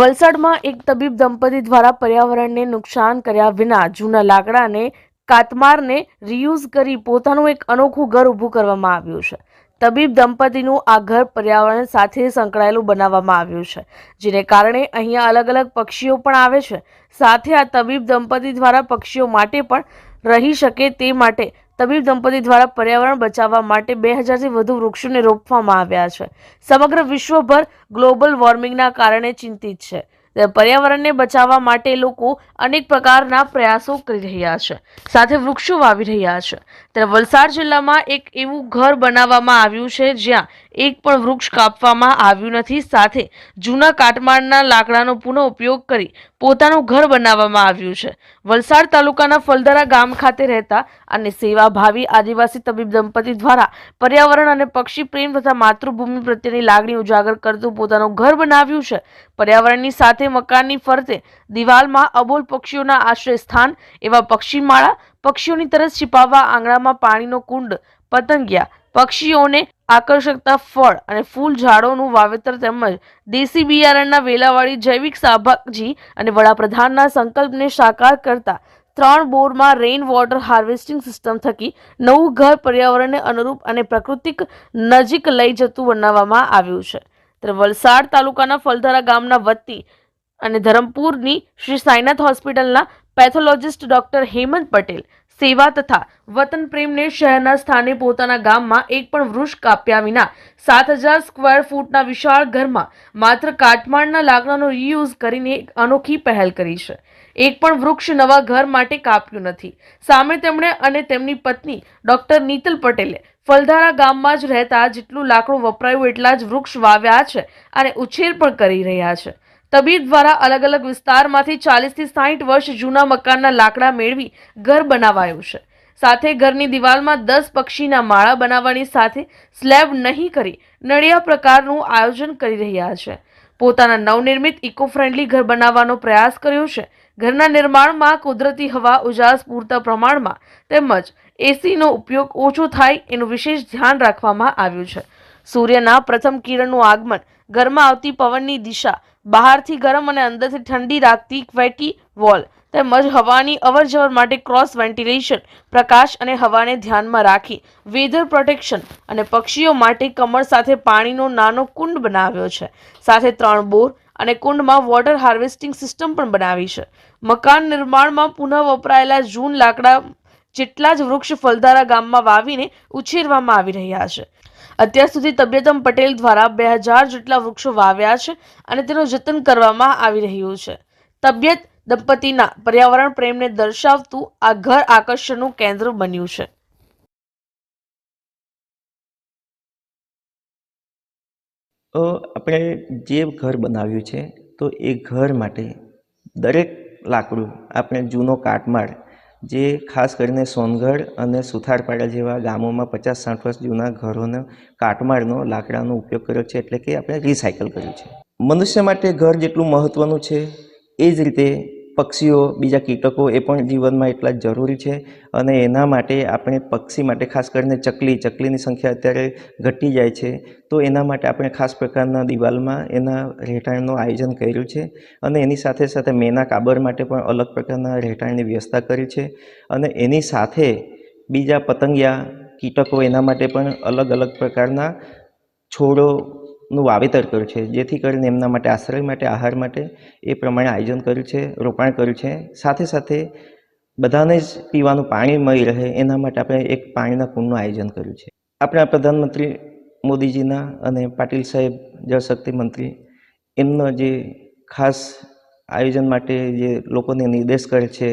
વલસાડમાં એક તબીબ દંપતી દ્વારા પર્યાવરણને નુકસાન કર્યા વિના જૂના લાકડાને કાતમારને રિયુઝ કરી પોતાનું એક અનોખું ઘર ઊભું કરવામાં આવ્યું છે. તબીબ દંપતીનું આ ઘર પર્યાવરણ સાથે સંકળાયેલું બનાવવામાં આવ્યું છે, જેને કારણે અહીંયા અલગ અલગ પક્ષીઓ પણ આવે છે. સાથે આ તબીબ દંપતી દ્વારા પક્ષીઓ માટે પણ રહી શકે તે માટે તબીબ દંપતી દ્વારા પર્યાવરણ બચાવવા માટે બે હજારથી વધુ વૃક્ષોને રોપવામાં આવ્યા છે. સમગ્ર વિશ્વભર ગ્લોબલ વોર્મિંગના કારણે ચિંતિત છે. પર્યાવરણને બચાવવા માટે લોકો અનેક પ્રકારના પ્રયાસો કરી રહ્યા છે. સાથે વૃક્ષો વાવી રહ્યા છે. ત્યારે વલસાડ જિલ્લામાં એક એવું ઘર બનાવવામાં આવ્યું છે જ્યાં એક પણ વૃક્ષ કાપવામાં આવ્યું નથી. સાથે જૂના કાટમાળના લાકડાનો પુનઃ ઉપયોગ કરી પોતાનું ઘર બનાવવામાં આવ્યું છે. વલસાડ તાલુકાના ફલદરા ગામ ખાતે રહેતા અને સેવાભાવી આદિવાસી તબીબ દંપતી દ્વારા પર્યાવરણ અને પક્ષી પ્રેમ તથા માતૃભૂમિ પ્રત્યેની લાગણી ઉજાગર કરતું પોતાનું ઘર બનાવ્યું છે. પર્યાવરણની સાથે મકાનની ફરતે દિવાલમાં અબોલ પક્ષીઓના આશ્રય સ્થાન એવા પક્ષીમાળા પક્ષીઓની તરસ છિપાવવા આંગણામાં પાણીનો કુંડ પતંગિયા. પક્ષીઓને આકર્ષકતા ફળ અને ફૂલ ઝાડોનું વાવેતર તેમજ દેશી બિયારણના વેલાવાળી જૈવિક શાકભાજી અને વડાપ્રધાનના સંકલ્પને સાકાર કરતા ત્રણ બોરમાં રેઇન વોટર હાર્વેસ્ટિંગ સિસ્ટમ થકી નવું ઘર પર્યાવરણને અનુરૂપ અને પ્રાકૃતિક નજીક લઈ જતું બનાવવામાં આવ્યું છે. ત્યારે વલસાડ તાલુકાના ફલધરા ગામના વતી અને ધરમપુરની શ્રી સાઈનાથ હોસ્પિટલના પેથોલોજિસ્ટ ડોક્ટર હેમંત પટેલ સેવા તથા વતન પ્રેમને શહેરના સ્થાને પોતાના ગામમાં એક પણ વૃક્ષ કાપ્યા વિના સાત હજાર સ્ક્વેર ફૂટના વિશાળ ઘરમાં માત્ર કાટમાળના લાકડાનો રીયુઝ કરીને એક અનોખી પહેલ કરી છે. એક પણ વૃક્ષ નવા ઘર માટે કાપ્યું નથી. સામે તેમણે અને તેમની પત્ની ડોક્ટર નીતલ પટેલે ફલધારા ગામમાં જ રહેતા જેટલું લાકડું વપરાયું એટલા જ વૃક્ષ વાવ્યા છે અને ઉછેર પણ કરી રહ્યા છે. તબીબ દ્વારા અલગ અલગ વિસ્તારમાંથી ચાલીસથી સાહીઠ વર્ષ જૂના મકાનના લાકડા મેળવી ઘર બનાવાયું છે. સાથે ઘરની દિવાલમાં દસ પક્ષીના માળા બનાવવાની સાથે સ્લેબ નહીં કરી નળિયા પ્રકારનું આયોજન કરી રહ્યા છે. પોતાના નવનિર્મિત ઇકો ફ્રેન્ડલી ઘર બનાવવાનો પ્રયાસ કર્યો છે. ઘરના નિર્માણમાં કુદરતી હવા ઉજાસ પૂરતા પ્રમાણમાં તેમજ એસીનો ઉપયોગ ઓછો થાય એનું વિશેષ ધ્યાન રાખવામાં આવ્યું છે. સૂર્યના પ્રથમ કિરણનું આગમન ઘરમાં આવતી પવનની દિશા બહારથી ગરમ અને અંદરથી ઠંડી રાખતી ક્વેટી વોલ તેમજ હવાની અવરજવર માટે ક્રોસ વેન્ટિલેશન, પ્રકાશ અને હવાને ધ્યાનમાં રાખી, વેધર પ્રોટેક્શન અને પક્ષીઓ માટે કમળ સાથે પાણીનો નાનો કુંડ બનાવ્યો છે. સાથે ત્રણ બોર અને કુંડમાં વોટર હાર્વેસ્ટિંગ સિસ્ટમ પણ બનાવી છે. મકાન નિર્માણમાં પુનઃ વપરાયેલા જૂન લાકડા જેટલા જ વૃક્ષ ફલધારા ગામમાં વાવીને ઉછેરવામાં આવી રહ્યા છે. અત્યાર સુધી તબિયતમ પટેલ દ્વારા બે હજાર જેટલા વૃક્ષો વાવ્યા છે અને તેનું જતન કરવામાં આવી રહ્યું છે. તબિયત દંપતીના પર્યાવરણ પ્રેમને દર્શાવતું આ ઘર આકર્ષણનું કેન્દ્ર બન્યું છે. આપણે જે ઘર બનાવ્યું છે તો એ ઘર માટે દરેક લાકડું આપણે જૂનો કાટમાળ જે ખાસ કરીને સોનગઢ અને સુથારપાડા જેવા ગામોમાં પચાસ સાઠ વર્ષ જૂના ઘરોનો કાટમાળનો, લાકડાનો ઉપયોગ કર્યો છે એટલે કે આપણે રિસાયકલ કર્યું છે. મનુષ્ય માટે ઘર જેટલું મહત્ત્વનું છે, એ જ રીતે પક્ષીઓ, બીજા કીટકો એ પણ જીવનમાં એટલા જ જરૂરી છે અને એના માટે આપણે પક્ષી માટે ખાસ કરીને ચકલી, ચકલીની સંખ્યા અત્યારે ઘટી જાય છે. તો એના માટે આપણે ખાસ પ્રકારના દિવાલમાં એના રહેઠાણનું આયોજન કર્યું છે અને એની સાથે સાથે મેના કાબર માટે પણ અલગ પ્રકારના રહેઠાણની વ્યવસ્થા કરી છે અને એની સાથે બીજા પતંગિયા કીટકો એના માટે પણ અલગ અલગ પ્રકારના છોડોનું વાવેતર કર્યું છે. જેથી કરીને એમના માટે આશ્રય માટે, આહાર માટે એ પ્રમાણે આયોજન કર્યું છે, રોપાણ કર્યું છે. સાથે સાથે બધાને જ પીવાનું પાણી મળી રહે એના માટે આપણે એક પાણીના કુંડનું આયોજન કર્યું છે. આપણા પ્રધાનમંત્રી મોદીજીના અને પાટીલ સાહેબ જળશક્તિ મંત્રી, એમનો જે ખાસ આયોજન માટે જે લોકોને નિર્દેશ કરે છે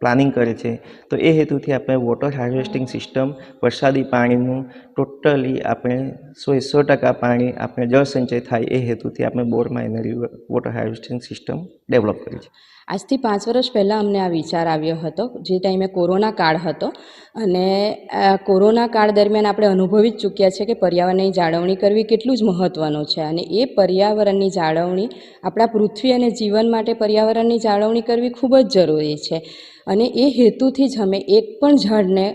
પ્લાનિંગ કરે છે. તો એ હેતુથી આપણે વોટર હાર્વેસ્ટિંગ સિસ્ટમ વરસાદી પાણીનું ટોટલી આપણે સો સો ટકા પાણી આપણે જળ સંચય થાય એ હેતુથી આપણે બોરમાં energy water harvesting system develop કરી છે. આજથી પાંચ વર્ષ પહેલાં અમને આ વિચાર આવ્યો હતો, જે ટાઈમે કોરોના કાળ હતો. અને કોરોના કાળ દરમિયાન આપણે અનુભવી જ ચૂક્યા છે કે પર્યાવરણની જાળવણી કરવી કેટલું જ મહત્ત્વનું છે. અને એ પર્યાવરણની જાળવણી આપણા પૃથ્વી અને જીવન માટે પર્યાવરણની જાળવણી કરવી ખૂબ જ જરૂરી છે. અને એ હેતુથી જ અમે એક પણ ઝાડને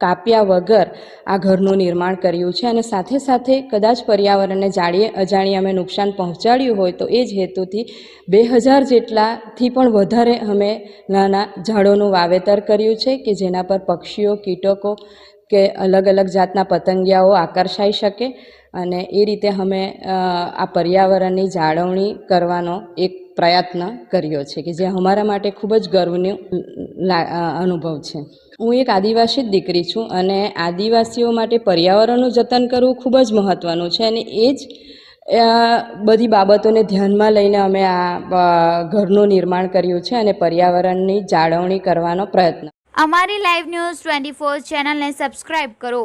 કાપ્યા વગર આ ઘરનું નિર્માણ કર્યું છે. અને સાથે સાથે કદાચ પર્યાવરણને જાણીએ અજાણીએ અમે નુકસાન પહોંચાડ્યું હોય તો એ જ હેતુથી બે હજાર જેટલાથી પણ વધારે અમે નાના ઝાડોનું વાવેતર કર્યું છે કે જેના પર પક્ષીઓ, કીટકો કે અલગ અલગ જાતના પતંગિયાઓ આકર્ષાઈ શકે. અને એ રીતે અમે આ પર્યાવરણની જાળવણી કરવાનો એક પ્રયત્ન કર્યો છે કે જે અમારા માટે ખૂબ જ ગર્વનો અનુભવ છે. હું એક આદિવાસી દીકરી છું અને આદિવાસીઓ માટે પર્યાવરણનું જતન કરવું ખૂબ જ મહત્ત્વનું છે અને એ જ બધી બાબતોને ધ્યાનમાં લઈને અમે આ ઘરનું નિર્માણ કર્યું છે અને પર્યાવરણની જાળવણી કરવાનો પ્રયત્ન અમારી લાઈવ ન્યૂઝ ટ્વેન્ટી ફોર ચેનલને સબસ્ક્રાઈબ કરો.